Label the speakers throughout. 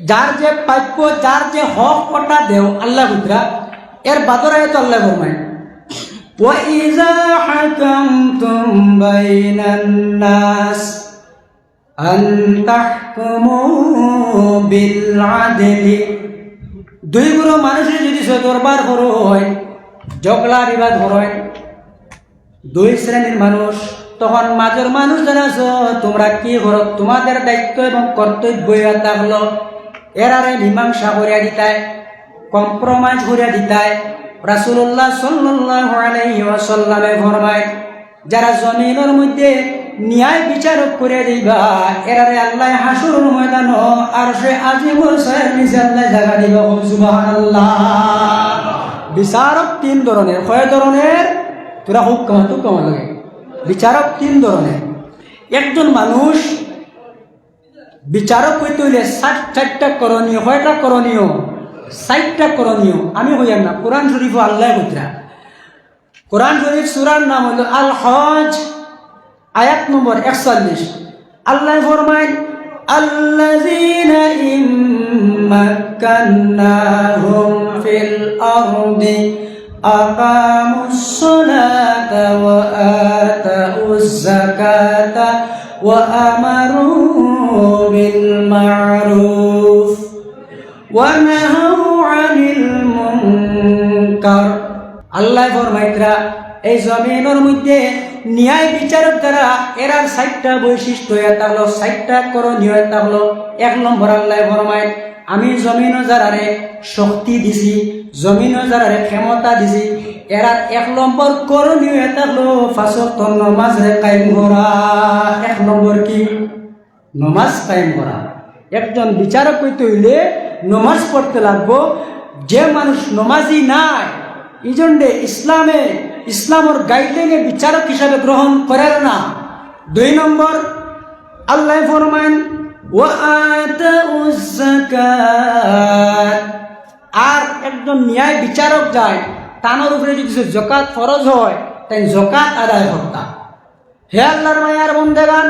Speaker 1: যার যে প্রাপ্য যার যে হক ওটা দেও আল্লাহ বুদ্রা এর বাদরায় তো আল্লাহ ফরমায় وإذا حكمتم بين الناس أن تحكموا بالعدل দুই গুলো মানুষের যদি সে দরবার করো হয় জগলা বিবাদ হয় দুই শ্রেণীর মানুষ তখন মাজর মানুষ যারা আছো তোমরা কি করো তোমাদের দায়িত্ব এবং কর্তব্য এটা হলো এরারে মীমাংসা করিয়া দিতায় কম্প্রোমাইজ করিয়া দিতায়। রাসূলুল্লাহ সাল্লাল্লাহু আলাইহি ওয়াসাল্লামে ফরমায়, যারা জমিনের মধ্যে ন্যায় বিচারক করে দিবা, এরারে আল্লাহ হাসুরুল ময়দান আর সে নিচে আল্লাহ জায়গা দিব। সুবহানাল্লাহ। বিচারক তিন ধরনের। কয় ধরনের? তোরা খুব কমা তো লাগে। বিচারক তিন ধরনের। একজন মানুষ বিচারক হইতে হইলে ষাট ষাটটা করণীয় কয়টা করণীয় ষাটটা করণীয় আমি হইয়াম না কোরআন শরীফ আল্লাহ বুতরা কোরআন শরীফ সুরার নাম হলো আল হজ আয়াত নম্বর একচল্লিশ আল্লাহ ফরমায় الذين إن مكناهم في الأرض أقاموا الصلاة وآتوا الزكاة وأمروا بالمعروف ونهوا عن المنكر আল্লাহ ফরমাইতরা এই জমিনের মধ্যে ন্যায় বিচারক দ্বারা এরার সাইটটা বৈশিষ্ট্য এটা হলো সাইটটা করণীয় এটা হলো এক নম্বর আল্লাহ ফরমায় আমি জমিন যারারে শক্তি দিছি জমিন যারারে ক্ষমতা দিছি এরার এক নম্বর করণীয় এটা হলো ফাঁসক নমাজ রে কায়েম করা এক নম্বর কি নমাজ কায়েম করা। একজন বিচারক হইতে হইলে নমাজ পড়তে লাগবো। যে মানুষ নমাজি নাই এই জন্যে ইসলামে, ইসলামর গাইডলাইনে বিচারক হিসাবে গ্রহণ করেন না। দুই নম্বর, আল্লাহ ফরমাইন আর একজন ন্যায় বিচারক যায়, তানোর উপরে যদি জকাত ফরজ হয়, তাই জকাত আদায় করতা হে আল্লাহর মায়ার বন্দেগান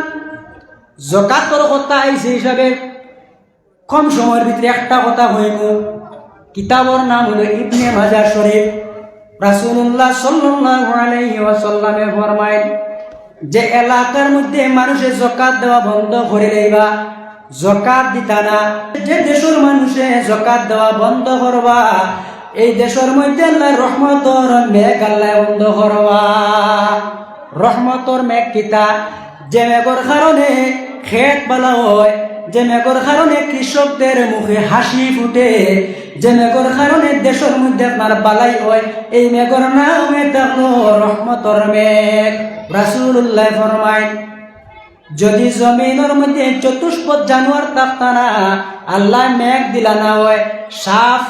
Speaker 1: জকাতর কথা আইছে হিসাবে কম সময়ের ভিতরে একটা কথা হইব। কিতাবর নাম হলো ইবনে মাজার শরীফ। রাসূলুল্লাহ সাল্লাল্লাহু আলাইহি ওয়াসাল্লামে ফরমায় যে এলাকার মধ্যে মানুষের জকাত দেওয়া বন্ধ করে দেবা জকাত দিতা না। যে দেশের মানুষে জকাত দেওয়া বন্ধ করবা, এই দেশের মধ্যে আল্লাহ রহমতর মেঘ আল্লাহ বন্ধ করবা। রহমতর মেঘ কিতা? যে মেঘর কারণে খেত বালা হয়। যে মেঘর কারণে কৃষকদের মুখে হাসি ফুটে যে মেঘর কারণে দেশের মধ্যে আপনার বালাই হয়, এই মেঘর নামে রহমতর মেঘ। রাসুল্লাহ ফরমায় যদি জমিনের মধ্যে চতুষ্পদ জানোয়ার থাকতা না আল্লাহ মেঘ দিলা না হয়। সাপ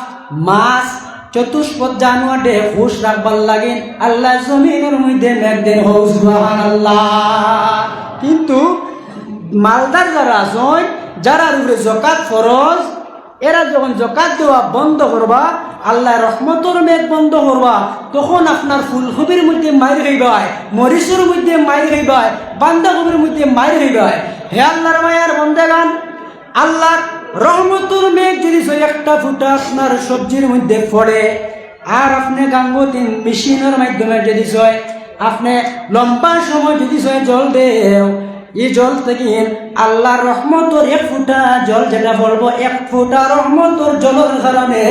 Speaker 1: মাছ, চতুষ্পদ জানোয়ারে হুশ রাখবার লাগে। আল্লাহ জমিনের মধ্যে মেঘ দেন হৌস আল্লাহ কিন্তু মালদার যারা আছেন যারা উপরে জকাত ফরজ, এরা যখন জকাত দেওয়া বন্ধ করবা আল্লাহ রহমতর মেঘ বন্ধ করবা, তখন আপনার ফুলকপির মধ্যে মাইর হইবায় মরিচের মধ্যে মাইর হইবায় বান্ধাকপির মধ্যে মাইর হইবায় হে আল্লাহর মায়ার বন্দেগান, আল্লাহর রহমতুর মেঘ যদি একটা ফুটা আপনার সবজির মধ্যে পড়ে, আর আপনি গাঙ্গুতিন মেশিনের মাধ্যমে যদি আপনি লম্বা সময় যদি জল দেও এই জল থেকে আল্লাহর রহমতর এক ফুটা জল যেটা বলব, এক ফুটা রহমতর জলের কারণে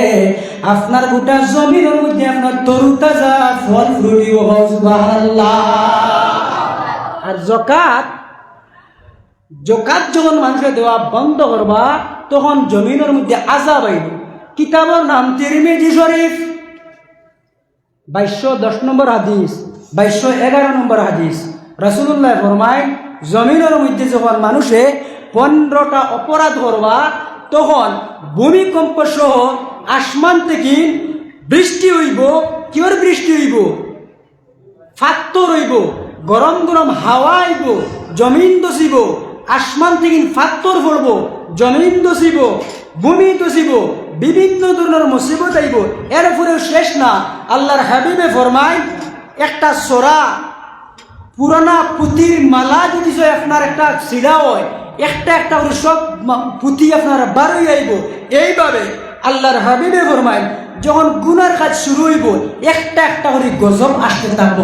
Speaker 1: আপনার গোটা জমির মধ্যে আপনার তরু তাজা ফল ফুটিও আর জকাত জকাত যখন মানুষের দেওয়া বন্ধ করবা, তখন জমিনের মধ্যে আজাব আইব কিতাবর নাম তিরমিজি শরীফ, বাইশশো দশ নম্বর হাদিস, বাইশশো এগারো নম্বর হাদিস। রাসুল্লাহ ফরমায় জমিনের মধ্যে যখন মানুষে পনেরোটা অপরাধ করবা, তখন ভূমিকম্প সহ আসমান থেকে বৃষ্টি হইব। কিয়র বৃষ্টি হইব? ফাত্তর হইব গরম গরম হাওয়া আইব, জমিন দসিব আসমান থেকে ফাত্তর পড়ব, জমিন দসিব ভূমি দসিব বিভিন্ন ধরনের মুসিবত আইব। এর উপরেও শেষ না, আল্লাহর হাবিবে ফরমায়, একটা সোরা পুরানা পুঁতির মালা যদি আপনার একটা সিরা হয়, একটা একটা করে সব পুঁথি আপনার বারোই আইব। এইভাবে আল্লাহর হাবিবে ফরমায়, যখন গুনার কাজ শুরু হইব, একটা একটা করে গজব আসতে থাকব।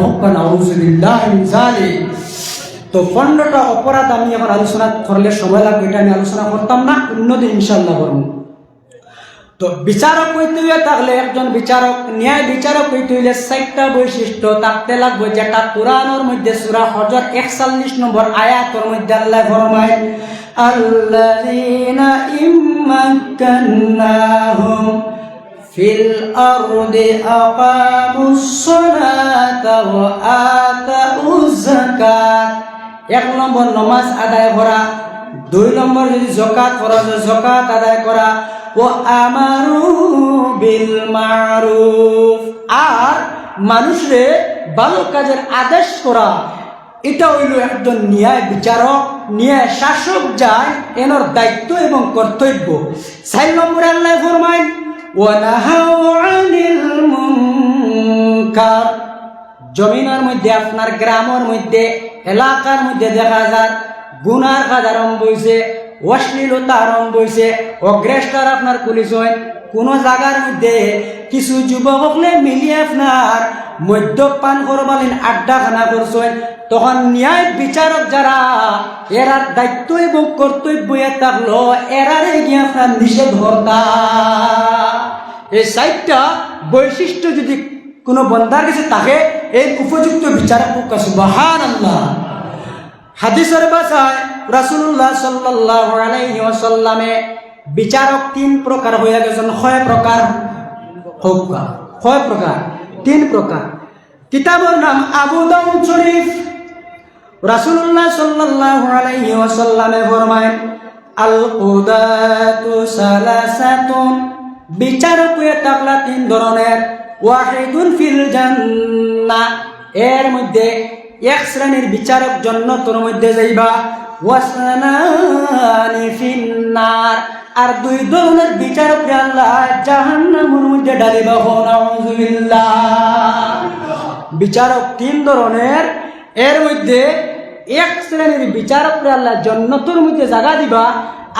Speaker 1: তো পনেরোটা অপরাধ আমি আমার আলোচনা করলে সময় লাগবে, এটা আমি আলোচনা করতাম না, অন্যদিন ইনশাল্লাহ করব। তো বিচারক হইতে হইলে তাহলে একজন বিচারক, ন্যায় বিচারক হইতে হইলে চারটা বৈশিষ্ট্য থাকতে লাগবে, যেটা কোরআনের মধ্যে সুরা হজর একচল্লিশ নম্বর আয়াতর মধ্যে আল্লাহ ফরমায়, আল্লাযীনা ইম্মাক্কান্নাহুম ফিল আরদি আকামুস সালাতা ওয়া আতাউজ যাকাত। এক নম্বর, নমাজ আদায় করা। দুই নম্বর যদি জকাত যায় জকাত আদায় করা। ও আমারু বিল মারুফ। আর মানুষরে ভালো কাজের আদেশ করা, এটা হইল একজন ন্যায় বিচারক, ন্যায় শাসক যায় এনর দায়িত্ব এবং কর্তব্য। চার নম্বরে আল্লাহ ফরমাইন জমিনের মধ্যে, আপনার গ্রামের মধ্যে, এলাকার মধ্যে দেখা যায় গুনার কাজ আরম্ভ হয়েছে অশ্লীলতা আরম্ভ হয়েছে অগ্রেস্টার আপনার পুলিশ হয়। কোনো জায়গার মধ্যে কিছু যুবকলে মিলিয়ে আপনার মদ্যপান করবালিন আড্ডা খানা করছেন, তখন ন্যায় বিচারক যারা, এরার দায়িত্ব এবং কর্তব্য থাকল এরারে গিয়ে আপনার নিষেধ হতা এই সাইটটা বৈশিষ্ট্য যদি কোনো বন্দার কাছে থাকে এই উপযুক্ত বিচারক সুবাহান আল্লাহ হাদিসের সাল্লাল্লাহু আলাইহি ওয়াসাল্লামে বিচারক তিন প্রকার হয়ে গেছেন। ছয় প্রকার ছয় প্রকার, তিন প্রকার। কিতাবের নাম আবু দাউদ শরীফ। রাসূলুল্লাহ সাল্লাল্লাহু আলাইহি ফরমায় আল কুদাতু বিচারক হয়ে থাকলা তিন ধরনের। ওয়াহিদুন ফিল জান্নাহ। এর মধ্যে এক শ্রেণির বিচারক জন্নতর মধ্যে যাইবা। ওয়াসনানি আর দুই ধরনের বিচারক আল্লাহ জাহান্নামের মধ্যে ডালিবা নাউজুবিল্লাহ বিচারক তিন ধরনের। এর মধ্যে এক শ্রেণির বিচারকরে আল্লাহ জন্নতর মধ্যে জায়গা দিবা।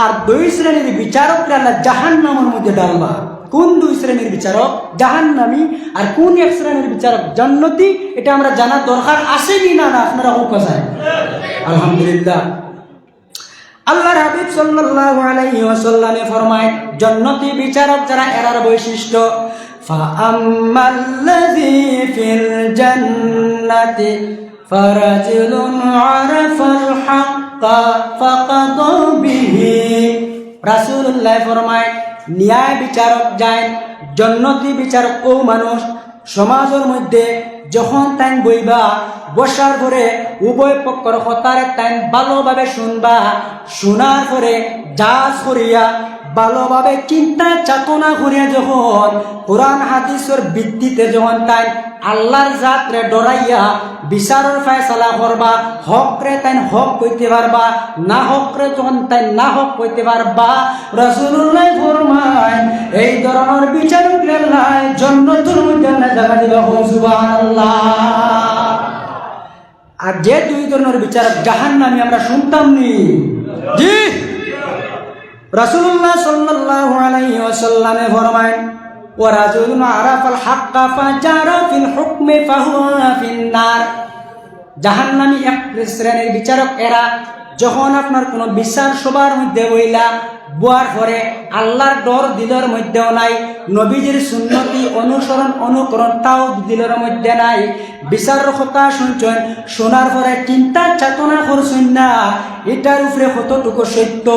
Speaker 1: আর দুই শ্রেণির বিচারকরে আল্লাহ জাহান্নামের মধ্যে ডালবা কোন দুই শ্রেণির বিচারক? জাহান্নামি। আর কোন এক শ্রেণির বিচারক? জান্নতি। এটা আমরা জানার দরকার কি না না আপনারা হোক যায় আলহামদুলিল্লাহ। আল্লাহর হাবিব সাল্লাল্লাহু আলাইহি ওয়াসাল্লামে ফরমায়, জান্নাতি বিচারক যারা এরার বৈশিষ্ট্য। বিহি। রাসূলুল্লাহ ফরমায় ন্যায় বিচারক যায় জন্নতি বিচারক ও মানুষ সমাজের মধ্যে যখন তাই বইবা বসার পরে উভয় পক্ষর হতারে তাই ভালোভাবে শুনবা শোনার পরে যা করিয়া ভালোভাবে চিন্তা চেতনা করিয়া যখন কোরআন হাদিসের ভিত্তিতে যখন তাই আল্লাহর জাতরে ডরাইয়া বিচারের ফয়সালা করবা হক রে তাই হক কইতে পারবা, না হক রে যখন তাই না হক কইতে পারবা রসুল্লাহ ফরমায়, এই ধরনের বিচারক লাই জন্নতুর মধ্যে দিবা সুবহানাল্লাহ। আর যে দুই ধরনের বিচারক জাহান নামে আমরা শুনতাম নি। জি। রাসূলুল্লাহ সাল্লাল্লাহু আলাইহি ওয়াসাল্লামে ফরমায় ওয়ারাজুলুন আরাফাল হাক্কা ফাজারা ফিল হুকমি ফাহুয়া ফিন্নার। জাহান্নামী এক শ্রেণির বিচারক এরা, যখন আপনার কোনো বিচার সবার মধ্যে বইলা বুয়ার পরে আল্লাহর ডর দিলের মধ্যেও নাই নবীজির সুন্নতি অনুসরণ অনুকরণ তাও দিলের মধ্যে নাই। বিচার কথা শুনছেন শোনার পরে চিন্তা চেতনা করছেন না এটার উপরে কতটুকু সত্য,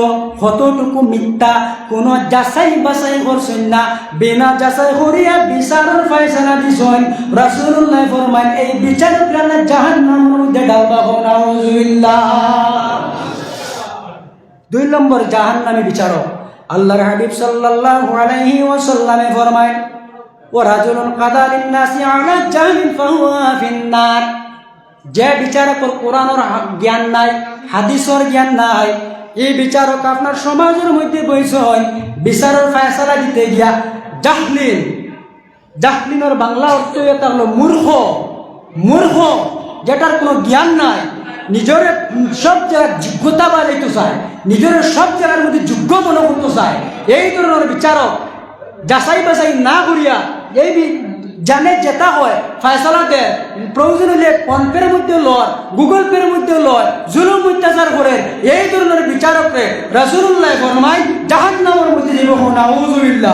Speaker 1: কতটুকু মিথ্যা, কোনো যাচাই বাছাই করছেন না, বিনা যাচাই করিয়া বিচারের ফয়সালা দিছেন। রাসূলুল্লাহ ফরমান এই বিচার প্রাণে জাহান্নামের মধ্যে ডালবা নাউজুবিল্লাহ। দুই নম্বর জাহান্নামী বিচারক। আল্লাহর হাবিব সাল্লাল্লাহু আলাইহি ওয়াসাল্লামে ফরমায় ও রাজুলুন কাদা লিন্নাসি আলা জাহিন ফাহুয়া ফিন্নার। যে বিচারকর কোরআনের জ্ঞান নাই, হাদিসর জ্ঞান নাই, এই বিচারক আপনার সমাজের মধ্যে বইছেন বিচারের ফয়সালা দিতে গিয়া জাহলিন, জাহলিনের বাংলা অর্থ এটা হলো মূর্খ মূর্খ, যেটার কোনো জ্ঞান নাই। নিজের সব জায়গায় যোগ্যতা বাড়াইতে চায়, নিজের সব জায়গার মধ্যে যোগ্য মনে করতে চায়, এই ধরনের বিচারক যাচাই বাছাই না করিয়া এই জানে যেটা হয়, ফয়সলা দেয় প্রয়োজন হলে ফোনপের মধ্যে লয়, গুগল পের মধ্যে লয়, জুলুম অত্যাচার করে, এই ধরনের বিচারকরে রসুল্লাহ ফরমাই জাহাজ নামের মধ্যে জীব নাউজুবিল্লাহ।